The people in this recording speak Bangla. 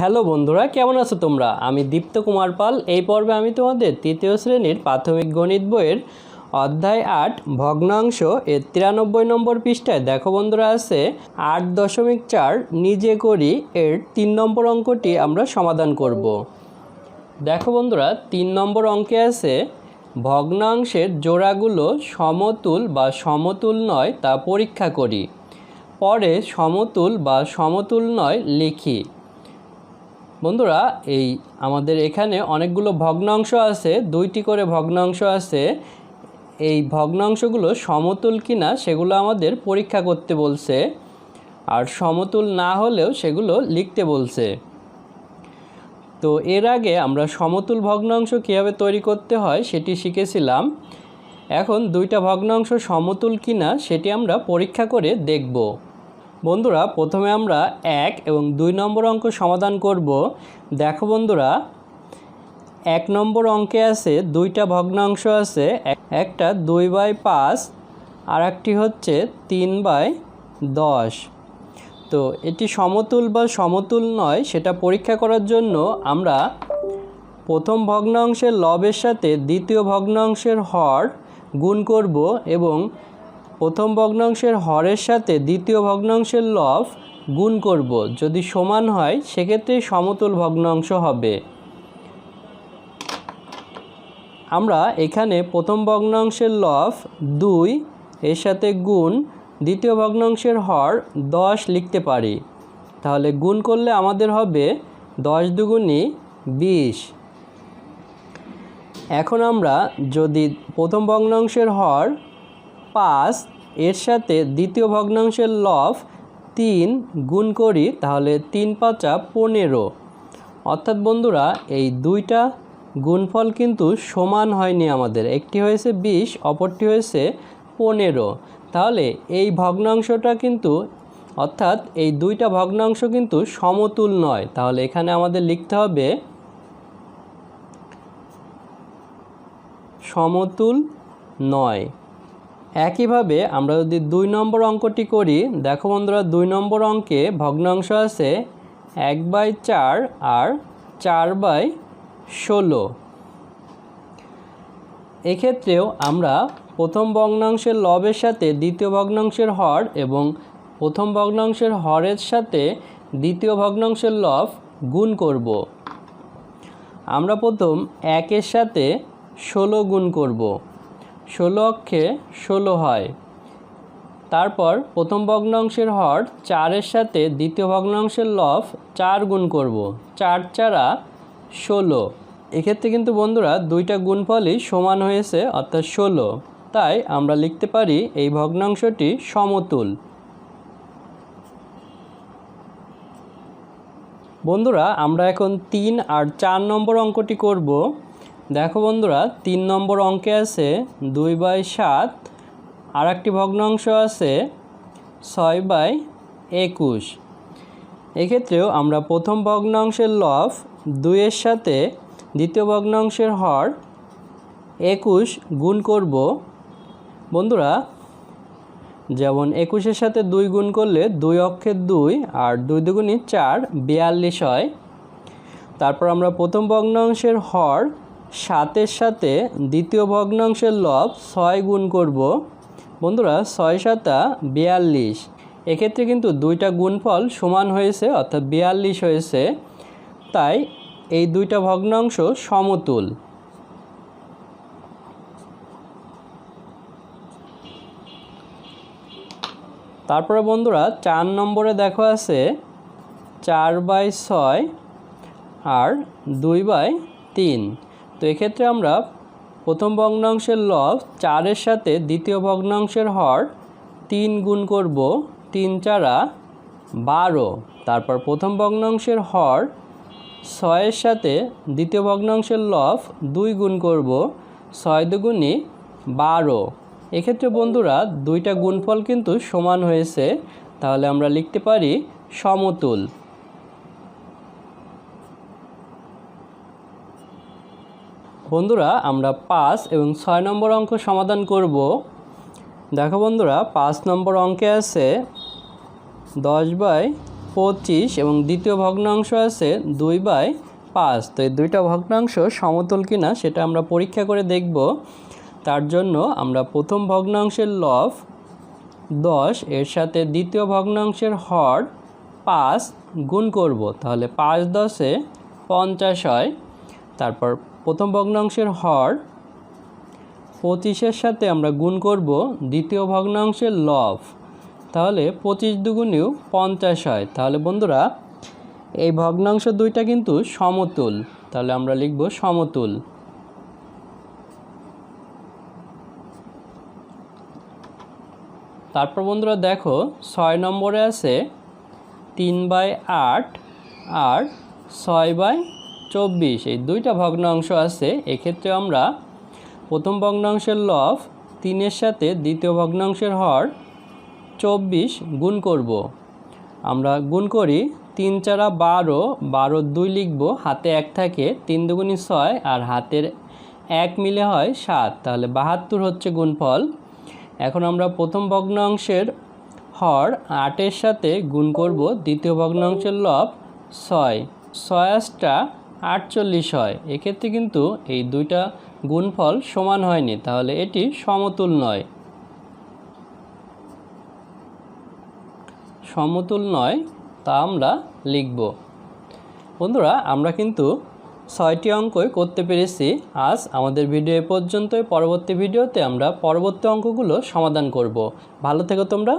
হ্যালো বন্ধুরা, কেমন আছো তোমরা? আমি দীপ্ত কুমার পাল। এই পর্বে আমি তোমাদের তৃতীয় শ্রেণির প্রাথমিক গণিত বইয়ের অধ্যায় আট, ভগ্নাংশ এর তিরানব্বই নম্বর পৃষ্ঠায়। দেখো বন্ধুরা, আছে আট দশমিক চার, নিজে করি এর তিন নম্বর অঙ্কটি আমরা সমাধান করব। দেখো বন্ধুরা, তিন নম্বর অঙ্কে আছে, ভগ্নাংশের জোড়াগুলো সমতুল বা সমতুল নয় তা পরীক্ষা করি। পরে সমতুল বা সমতুল নয় লিখি। বন্ধুরা, এই আমাদের এখানে অনেকগুলো ভগ্নাংশ আছে, দুইটি করে ভগ্নাংশ আছে। এই ভগ্নাংশগুলো সমতুল কিনা সেগুলো আমাদের পরীক্ষা করতে বলছে, আর সমতুল না হলেও সেগুলো লিখতে বলছে। তো এর আগে আমরা সমতুল ভগ্নাংশ কীভাবে তৈরি করতে হয় সেটি শিখেছিলাম। এখন দুইটা ভগ্নাংশ সমতুল কিনা সেটি আমরা পরীক্ষা করে দেখব। বন্ধুরা, প্রথমে আমরা এক এবং দুই নম্বর অঙ্ক সমাধান করব। দেখো বন্ধুরা, এক নম্বর অঙ্কে আছে দুইটা ভগ্নাংশ আছে এক- একটা দুই বাই পাঁচ, আর একটি হচ্ছে তিন বাই দশ। তো এটি সমতুল বা সমতুল নয়, সেটা পরীক্ষা করার জন্য আমরা প্রথম ভগ্নাংশের লবের সাথে দ্বিতীয় ভগ্নাংশের হর গুণ করব এবং প্রথম ভগ্নাংশের হরের সাথে দ্বিতীয় ভগ্নাংশের লব গুণ করব। যদি সমান হয়, সেক্ষেত্রে সমতুল ভগ্নাংশ হবে। আমরা এখানে প্রথম ভগ্নাংশের লব দুই, এর সাথে গুণ দ্বিতীয় ভগ্নাংশের হর দশ লিখতে পারি। তাহলে গুণ করলে আমাদের হবে দশ দুগুণি বিশ। এখন আমরা যদি প্রথম ভগ্নাংশের হর পাঁচ, এর সাথে দ্বিতীয় ভগ্নাংশের লব তিন গুণ করি, তাহলে তিন পাঁচা পনেরো। অর্থাৎ বন্ধুরা, এই দুইটা গুণফল কিন্তু সমান হয়নি আমাদের। একটি হয়েছে বিশ, অপরটি হয়েছে পনেরো। তাহলে এই ভগ্নাংশটা কিন্তু, অর্থাৎ এই দুইটা ভগ্নাংশ কিন্তু সমতুল নয়। তাহলে এখানে আমাদের লিখতে হবে সমতুল নয়। একইভাবে আমরা যদি দুই নম্বর অঙ্কটি করি, দেখো বন্ধুরা, দুই নম্বর অঙ্কে ভগ্নাংশ আছে এক বাই চার আর চার বাই ষোলো। এক্ষেত্রেও আমরা প্রথম ভগ্নাংশের লবের সাথে দ্বিতীয় ভগ্নাংশের হর এবং প্রথম ভগ্নাংশের হরের সাথে দ্বিতীয় ভগ্নাংশের লব গুণ করব। আমরা প্রথম একের সাথে ষোলো গুণ করব। ষোলো অক্ষে ষোলো হয়। তারপর প্রথম ভগ্নাংশের হর চারের সাথে দ্বিতীয় ভগ্নাংশের লব চার গুণ করব। চার চারা ষোলো। এক্ষেত্রে কিন্তু বন্ধুরা দুইটা গুণফলই সমান হয়েছে, অর্থাৎ ষোলো। তাই আমরা লিখতে পারি এই ভগ্নাংশটি সমতুল। বন্ধুরা আমরা এখন তিন আর চার নম্বর অঙ্কটি করব। দেখো বন্ধুরা, তিন নম্বর অঙ্কে আছে দুই বাই সাত আর একটি ভগ্নাংশ আছে ছয় বাই একুশ। এক্ষেত্রেও আমরা প্রথম ভগ্নাংশের লব দুইয়ের সাথে দ্বিতীয় ভগ্নাংশের হর একুশ গুণ করব। বন্ধুরা, যেমন একুশের সাথে দুই গুণ করলে দুই অক্ষের দুই আর দুই দুগুণি চার বিয়াল্লিশ হয়। তারপর আমরা প্রথম ভগ্নাংশের হর সাতের সাথে দ্বিতীয় ভগ্নাংশের লব ছয় গুণ করব। বন্ধুরা, ছয় সাতা বিয়াল্লিশ। এক্ষেত্রে কিন্তু দুইটা গুণফল সমান হয়েছে, অর্থাৎ বিয়াল্লিশ হয়েছে। তাই এই দুইটা ভগ্নাংশ সমতুল। তারপরে বন্ধুরা, চার নম্বরে দেখো আছে চার বাই ছয় আর দুই বাই তিন। তো এক্ষেত্রে আমরা প্রথম ভগ্নাংশের লব চারের সাথে দ্বিতীয় ভগ্নাংশের হর তিন গুণ করব তিন চারা বারো। তারপর প্রথম ভগ্নাংশের হর ছয়ের সাথে দ্বিতীয় ভগ্নাংশের লব দুই গুণ করব ছয় দুগুণি বারো। এক্ষেত্রে বন্ধুরা, দুইটা গুণফল কিন্তু সমান হয়েছে। তাহলে আমরা লিখতে পারি সমতুল। বন্ধুরা, আমরা পাঁচ এবং ছয় নম্বর অঙ্ক সমাধান করব। দেখো বন্ধুরা, পাঁচ নম্বর অঙ্কে আছে দশ বাই পঁচিশ এবং দ্বিতীয় ভগ্নাংশ আছে দুই বাই পাঁচ। তো এই দুইটা ভগ্নাংশ সমতল কিনা সেটা আমরা পরীক্ষা করে দেখব। তার জন্য আমরা প্রথম ভগ্নাংশের লব দশ, এর সাথে দ্বিতীয় ভগ্নাংশের হর পাঁচ গুণ করব। তাহলে পাঁচ দশে পঞ্চাশ হয়। তারপর প্রথম ভগ্নাংশের হর পঁচিশের সাথে আমরা গুণ করব দ্বিতীয় ভগ্নাংশের লব। তাহলে পঁচিশ দুগুণেও পঞ্চাশ হয়। তাহলে বন্ধুরা, এই ভগ্নাংশ দুইটা কিন্তু সমতুল। তাহলে আমরা লিখব সমতুল। তারপর বন্ধুরা দেখো, ছয় নম্বরে আছে তিন বাই আট আর ছয় বাই চব্বিশ, এই দুইটা ভগ্নাংশ আছে, এক্ষেত্রে আমরা প্রথম ভগ্নাংশের লব, তিনের সাথে দ্বিতীয় ভগ্নাংশের হর চব্বিশ গুণ করব। আমরা গুণ করি তিন চারা বারো বারো দুই লিখব, হাতে এক থাকে, তিন দুগুণি ছয়, আর হাতের এক মিলে হয় সাত, তাহলে বাহাত্তর হচ্ছে গুণফল। এখন আমরা প্রথম ভগ্নাংশের হর আটের সাথে গুণ করব, দ্বিতীয় ভগ্নাংশের লব ছয় ছয় আটটা আটচল্লিশ হয়। এক্ষেত্রে কিন্তু এই দুইটা গুণফল সমান হয়নি, তাহলে এটি সমতুল নয়। সমতুল নয়, তা আমরা লিখব। বন্ধুরা, আমরা কিন্তু ছয়টি অঙ্কই করতে পেরেছি। আজ আমাদের ভিডিও এ পর্যন্তই। পরবর্তী ভিডিওতে আমরা পরবর্তী অঙ্কগুলো সমাধান করব। ভালো থেকো তোমরা।